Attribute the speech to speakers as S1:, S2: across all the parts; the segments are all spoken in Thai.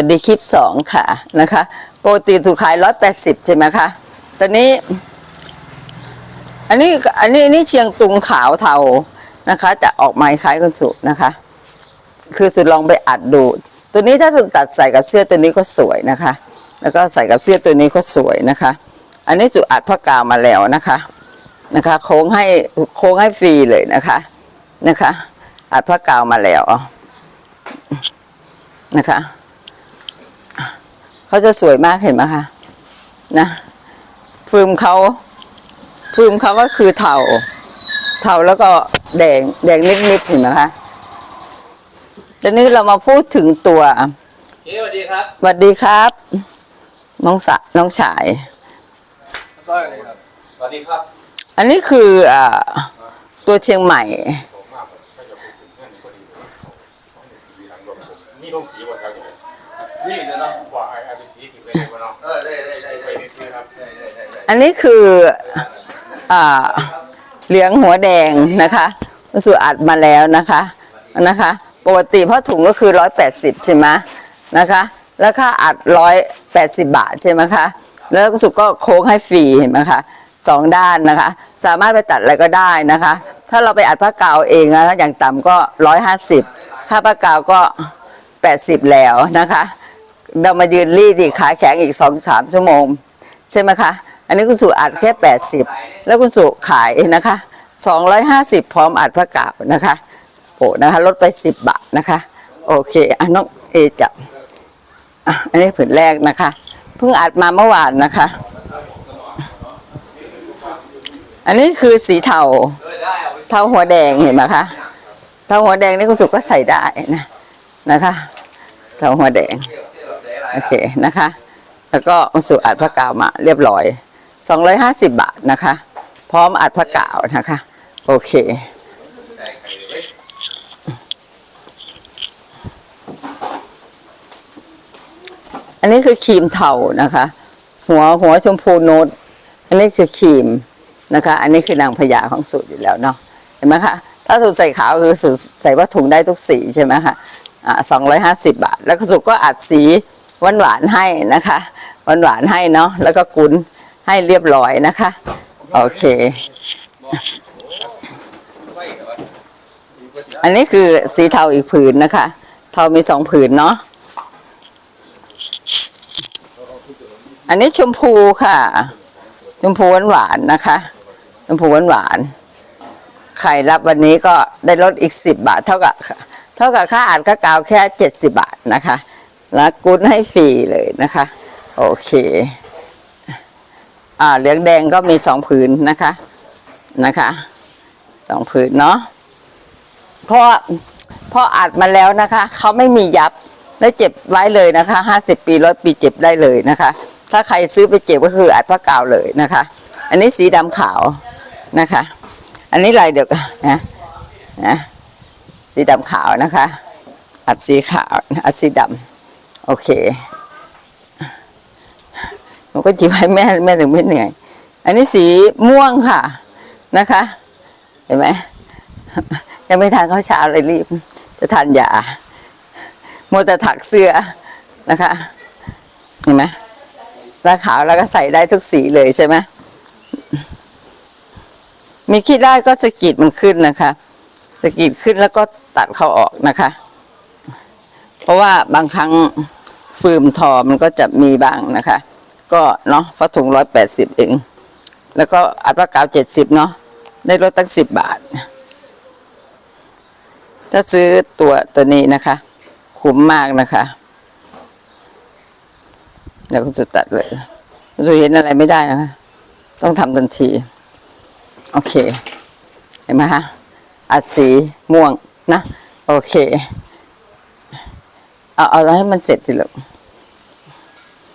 S1: วัสดีคลิปสองค่ะนะคะปกติถูกขายร้อยแปดสิบใช่ไหมคะตอนนี้ อันนี้อันนี้นนี่เชียงตุงขาวเทานะคะจะออกไม้คล้ายกันสุนะคะ คือสุดลองไปอัดดูตัวนี้ถ้าสุดตัดใส่กับเสื้อตัวนี้ก็สวยนะคะ แล้วก็ใส่กับเสื้อตัวนี้ก็สวยนะคะ อันนี้สุดอัดผ้ากาวมาแล้วนะคะนะคะ โค้งให้โค้งให้ฟรีเลยนะคะนะคะ อัดผ้ากาวมาแล้วนะคะ เขาจะสวยมากเห็นไหมคะนะฟืมเขาฟืมเขาก็คือเทาเทาแล้วก็แดงแดงนิดๆเห็นไหมคะตอนนี้เรามาพูดถึงตัว
S2: เจ๊สวัสดีครับ
S1: สวัสดีครับ น้องสะน้องชาย
S2: ก็อะไรครับสวัสดีครับ
S1: อันนี้คืออ่าตัวเชียงใหม่
S3: นี่ต้องสีหมดครับเนี่
S2: เดี๋ยวเนาะ
S3: ว่าไอ้ไปสีกินเลยเนาะ
S2: เออได้ได้ได้
S3: ได้ซื้อครับ
S2: ได้ได้ได้ได้
S1: อันนี้คืออ่าเหลืองหัวแดงนะคะสูอัดมาแล้วนะคะนะคะ ปกติผ้าถุงก็คือร้อยแปดสิบใช่ไหมนะคะแล้วค่าอัดร้อยแปดสิบบาทใช่ไหมคะแล้วสุก็โค้งให้ฟรีเห็นไหมคะสองด้านนะคะ สามารถไปตัดอะไรก็ได้นะคะ ถ้าเราไปอัดผ้ากาวเองนะอย่างต่ำก็ร้อยห้าสิบค่าผ้ากาวก็แปดสิบแล้วนะคะ เรามายืนรีดอีกขาแข็งอีกสองสามชั่วโมง ใช่ไหมคะ อันนี้คุณสุอัดแค่80แล้วคุณสุขายนะคะ250พร้อมอัดพระกาบนะคะโอ้นะคะลดไป10บบาทนะคะ โอเคอะน้องเอจับอันนี้ผืนแรกนะคะ เพิ่งอัดมาเมื่อวานนะคะ อันนี้คือสีเทา
S2: เทา
S1: หัวแดงเห็นไหมคะเทาหัวแดงนี่คุณสุก็ใส่ได้นะนะคะเทาหัวแดง โอเคนะคะ แล้วก็สุอัดพระกาวมาเรียบร้อย 250 บาทนะคะ พร้อมอัดพระกาวนะคะ โอเคอันนี้คือครีมเทานะคะ หัวหัวชมพูโนตอันนี้คือครีมนะคะ อันนี้คือนางพญาของสูตรอยู่แล้วเนาะเห็นไหมคะถ้าสูตรใส่ขาวคือสูตรใส่ว่าถุงได้ทุกสีใช่ไหมคะอ่าสองร้อยห้าสิบบาท แล้วก็สูตรก็อัดสี หวานหวานให้นะคะหวานหวานให้เนาะแล้วก็กุนให้เรียบร้อยนะคะ โอเค
S2: อั
S1: นนี้คือสีเทาอีกผืนนะคะ เทามีสองผืนเนาะอันนี้ชมพูค่ะ ชมพูหวานหวานนะคะ ชมพูหวานหวานๆใครรับวันนี้ก็ได้ลดอีกสิบบาท เท่ากับเท่ากับค่าอ่านค่ากาวแค่เจ็ดสิบบาทนะคะ แล้วกุนให้ฟรีเลยนะคะ โอเค อ่าเหลืองแดงก็มีสองผืนนะคะนะคะสองผืนเนาะเพราะเพราะอัดมาแล้วนะคะเขาไม่มียับและเจ็บไว้เลยนะคะห้าสิบปีร้อยปีเจ็บได้เลยนะคะ ถ้าใครซื้อไปเจ็บก็คืออัดผ้ากาวเลยนะคะ อันนี้สีดำขาวนะคะ อันนี้ลายเดียวกันนะนะสีดำขาวนะคะ อัดสีขาวอัดสีดำ โอเคหนูก็จีบให้แม่แม่ถึงไม่เหนื่อย อันนี้สีม่วงค่ะนะคะ เห็นไหมยังไม่ทานข้าวเช้าเลยรีบ จะทานยาโมแต่ถักเสื้อนะคะ เห็นไหมแล้วขาวแล้วก็ใส่ได้ทุกสีเลยใช่ไหมมีขี้ได้ก็สะกิดมันขึ้นนะคะสะกิดขึ้นแล้วก็ตัดเขาออกนะคะ เพราะว่าบางครั้ง ฟืมทอมันก็จะมีบ้างนะคะ ก็เนาะเพราะถุงร้อยแปดสิบเอง แล้วก็อัตรากาวเจ็ดสิบเนาะได้ลดตั้งสิบบาท ถ้าซื้อตัวตัวนี้นะคะ คุ้มมากนะคะเดี๋ยวคุณจุดตัดเลยคุณจุดเห็นอะไรไม่ได้นะคะ ต้องทำทันที โอเค เห็นไหมคะอัดสีม่วงนะ โอเค เอาเอาให้มันเสร็จสิลูก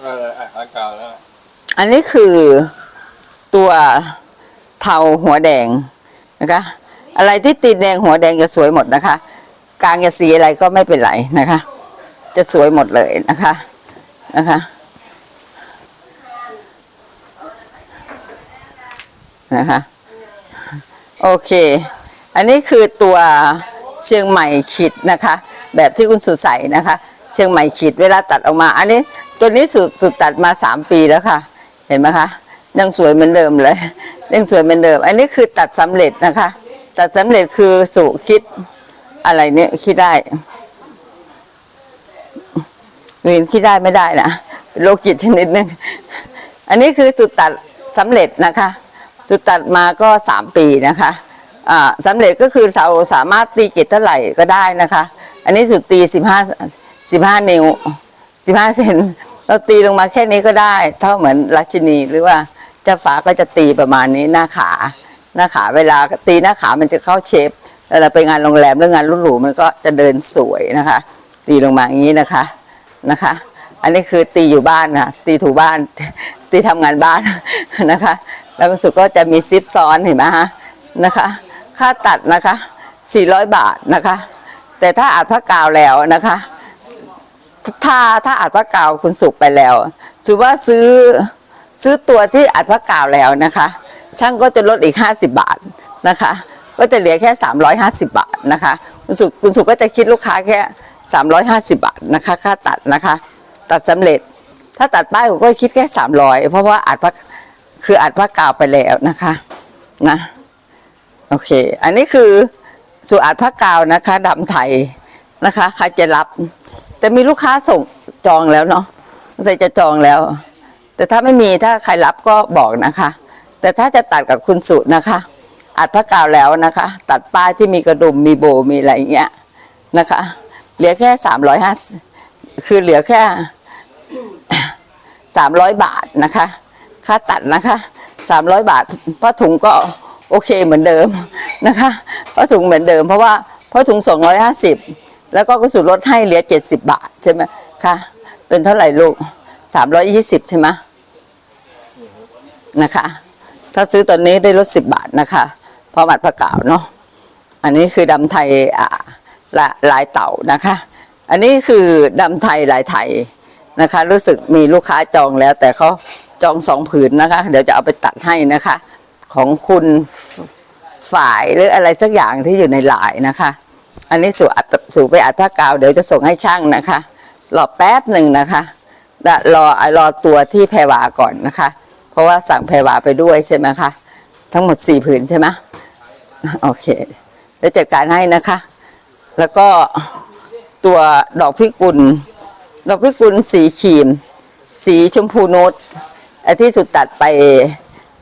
S3: เออไอ้ร้านกาวแล้ว
S1: อันนี้คือตัวเทาหัวแดงนะคะ อะไรที่ติดแดงหัวแดงจะสวยหมดนะคะ กลางจะสีอะไรก็ไม่เป็นไรนะคะ จะสวยหมดเลยนะคะนะคะนะคะโอเค อันนี้คือตัวเชียงใหม่ขิดนะคะ แบบที่คุณสุดใส่นะคะ เชียงใหม่ขีดเวลาตัดออกมา อันนี้ตัวนี้สุดสุดตัดมาสามปีแล้วค่ะ เห็นไหมคะยังสวยเหมือนเดิมเลยยังสวยเหมือนเดิม อันนี้คือตัดสำเร็จนะคะ ตัดสำเร็จคือสุคิดอะไรเนี่ยคิดได้เวียนคิดได้ไม่ได้นะโรคจิตชนิดนึงอันนี้คือสุดตัดสำเร็จนะคะสุดตัดมาก็สามปีนะคะอ่าสำเร็จก็คือเราสามารถตีกิจเท่าไหร่ก็ได้นะคะ อันนี้สุดตีสิบห้าสิบห้านิ้วสิบห้าเซนเราตีลงมาแค่นี้ก็ได้ เท่าเหมือนราชินีหรือว่าเจ้าฟ้าก็จะตีประมาณนี้หน้าขา หน้าขาเวลาตีหน้าขามันจะเข้าเชฟเวลาไปงานโรงแรมหรืองานรุ่นหรูมันก็จะเดินสวยนะคะ ตีลงมาอย่างนี้นะคะนะคะ อันนี้คือตีอยู่บ้านนะตีถูบ้าน ตีทำงานบ้านนะคะ แล้วสุดก็จะมีซิปซ้อนเห็นไหมฮะนะคะ ค่าตัดนะคะ400 บาทนะคะ แต่ถ้าอัดผ้ากาวแล้วนะคะ ถ้าถ้าอัดผ้ากาวคุณสุกไปแล้วถือว่าซื้อซื้อตัวที่อัดผ้ากาวแล้วนะคะ ช่างก็จะลดอีก 50 บาทนะคะ ก็จะเหลือแค่ 350 บาทนะคะ คุณสุกคุณสุกก็จะคิดลูกค้าแค่ 350 บาทนะคะ ค่าตัดนะคะ ตัดสำเร็จ ถ้าตัดป้ายผมก็คิดแค่ 300 เพราะว่าอัดผ้าคืออัดผ้ากาวไปแล้วนะคะนะโอเค อันนี้คือ สูอัดผ้ากาวนะคะดำไทยนะคะใครจะรับ แต่มีลูกค้าส่งจองแล้วเนาะใส่จะจองแล้ว แต่ถ้าไม่มีถ้าใครรับก็บอกนะคะ แต่ถ้าจะตัดกับคุณสุนะคะ อัดผ้ากาวแล้วนะคะ ตัดป้ายที่มีกระดุมมีโบมีอะไรเงี้ยนะคะ เหลือแค่สามร้อยห้าคือเหลือแค่สามร้อยบาทนะคะ ค่าตัดนะคะสามร้อยบาทผ้าถุงก็ โอเคเหมือนเดิมนะคะผ้าถุงเหมือนเดิมเพราะว่าผ้าถุงสองร้อยห้าสิบแล้วก็กระสุนลดให้เหลือเจ็ดสิบบาทใช่ไหมคะเป็นเท่าไหร่ลูกสามร้อยยี่สิบใช่ไหมนะคะ ถ้าซื้อตอนนี้ได้ลดสิบบาทนะคะพราะบัตรประกาศเนาะอันนี้คือดำไทยอ่าละลายเต่านะคะ อันนี้คือดำไทยลายไทยนะคะ รู้สึกมีลูกค้าจองแล้ว แต่เขาจองสองผืนนะคะ เดี๋ยวจะเอาไปตัดให้นะคะ ของคุณฝ่ายหรืออะไรสักอย่างที่อยู่ในหลายนะคะ อันนี้สู่อัดสู่ไปอัดผ้ากาวเดี๋ยวจะส่งให้ช่างนะคะรอแป๊บหนึ่งนะคะรอรอตัวที่แพรวาก่อนนะคะ เพราะว่าสั่งแพรวาไปด้วยใช่ไหมคะทั้งหมดสี่ผืนใช่ไหมโอเคเดี๋ยวจัดการให้นะคะ แล้วก็ตัวดอกพิกุล ดอกพิกุลสีครีม สีชมพูนตไอ้ที่สุดตัดไป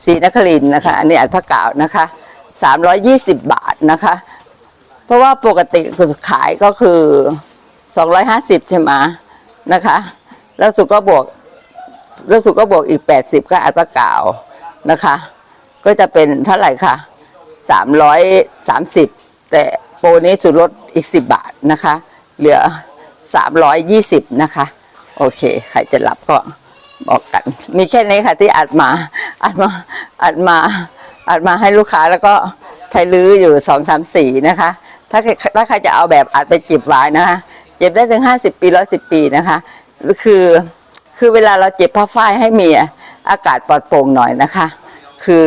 S1: สีนครินนะคะ อันนี้อัดผ้ากาวนะคะสามร้อยยี่สิบบาทนะคะ เพราะว่าปกติขายก็คือสองร้อยห้าสิบใช่ไหมนะคะ แล้วสุดก็บวกแล้วสุดก็บวกอีกแปดสิบก็อัดผ้ากาวนะคะ ก็จะเป็นเท่าไหร่คะสามร้อยสามสิบแต่โปรนี้สุดลดอีกสิบบาทนะคะ เหลือสามร้อยยี่สิบนะคะ โอเค ใครจะรับก็บอกกัน มีแค่นี้ค่ะที่อัดมา อัดมาอัดมาอัดมาให้ลูกค้าแล้วก็ไทยลื้ออยู่สองสามสี่นะคะ ถ้าใครถ้าใครจะเอาแบบอัดไปจิบไว้นะคะเจ็บได้ถึงห้าสิบปีร้อยสิบปีนะคะคือคือเวลาเราเจ็บผ้าฝ้ายให้มีอากาศปลอดโปร่งหน่อยนะคะ คือ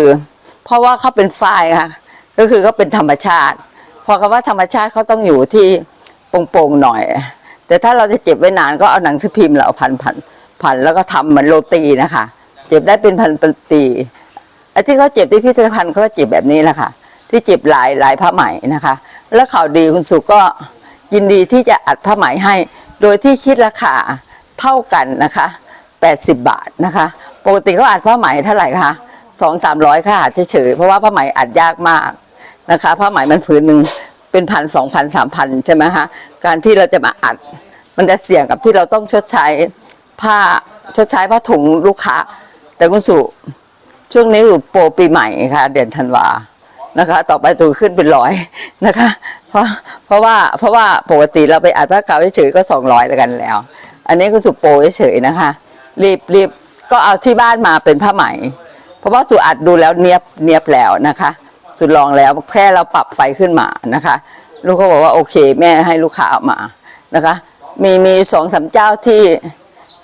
S1: เพราะว่าเขาเป็นฝ้ายค่ะ ก็คือเขาเป็นธรรมชาติ พอคำว่าธรรมชาติเขาต้องอยู่ที่โปร่งๆหน่อย แต่ถ้าเราจะเจ็บไว้นานก็เอาหนังสือพิมพ์เราพันพันพันแล้วก็ทำเหมือนโรตีนะคะ เจ็บได้เป็นพันเป็นปีไอ้ที่เขาเจ็บที่พิพิธภัณฑ์เขาก็เจ็บแบบนี้แหละค่ะ ที่เจ็บหลายหลายผ้าไหมนะคะ แล้วข่าวดีคุณสุก็ยินดีที่จะอัดผ้าไหมให้ โดยที่คิดราคาเท่ากันนะคะ 80 บาทนะคะ ปกติเขาอัดผ้าไหมเท่าไหร่คะสองสามร้อยค่ะเฉยๆเพราะว่าผ้าไหมอัดยากมากนะคะผ้าไหมมันผืนหนึ่งเป็นพันสองพันสามพันใช่ไหมคะการที่เราจะมาอัด มันจะเสี่ยงกับที่เราต้องชดใช้ผ้าชดใช้ผ้าถุงลูกค้า แต่คุณสุช่วงนี้อยู่โปรปีใหม่ค่ะ เดือนธันวานะคะ ต่อไปตัวขึ้นเป็นร้อยนะคะ เพราะเพราะว่าเพราะว่าปกติเราไปอัดผ้าเก่าเฉยๆก็สองร้อยแล้วกันแล้ว อันนี้คุณสุโปรเฉยๆนะคะ รีบรีบก็เอาที่บ้านมาเป็นผ้าไหม เพราะว่าสุอัดดูแล้วเนียบเนียบแล้วนะคะสุดลองแล้วแค่เราปรับไฟขึ้นมานะคะ ลูกเขาบอกว่าโอเค แม่ให้ลูกค้าเอามานะคะ มีมีสองสามเจ้าที่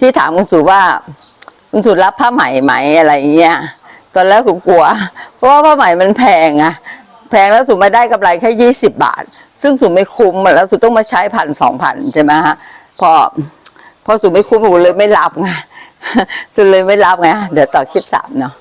S1: ที่ถามคุณสุว่า คุณสุรับผ้าไหมไหมอะไรอย่างเงี้ยตอนแรกสุกลัว เพราะว่าผ้าไหมมันแพงอะแพงแล้วสุมาได้กำไรแค่ยี่สิบบาท ซึ่งสุไม่คุ้มแล้วสุต้องมาใช้พันสองพันใช่ไหมฮะพอพอสุไม่คุ้มหนูเลยไม่รับไงสุเลยไม่รับไงเดี๋ยวต่อคลิปสามเนาะ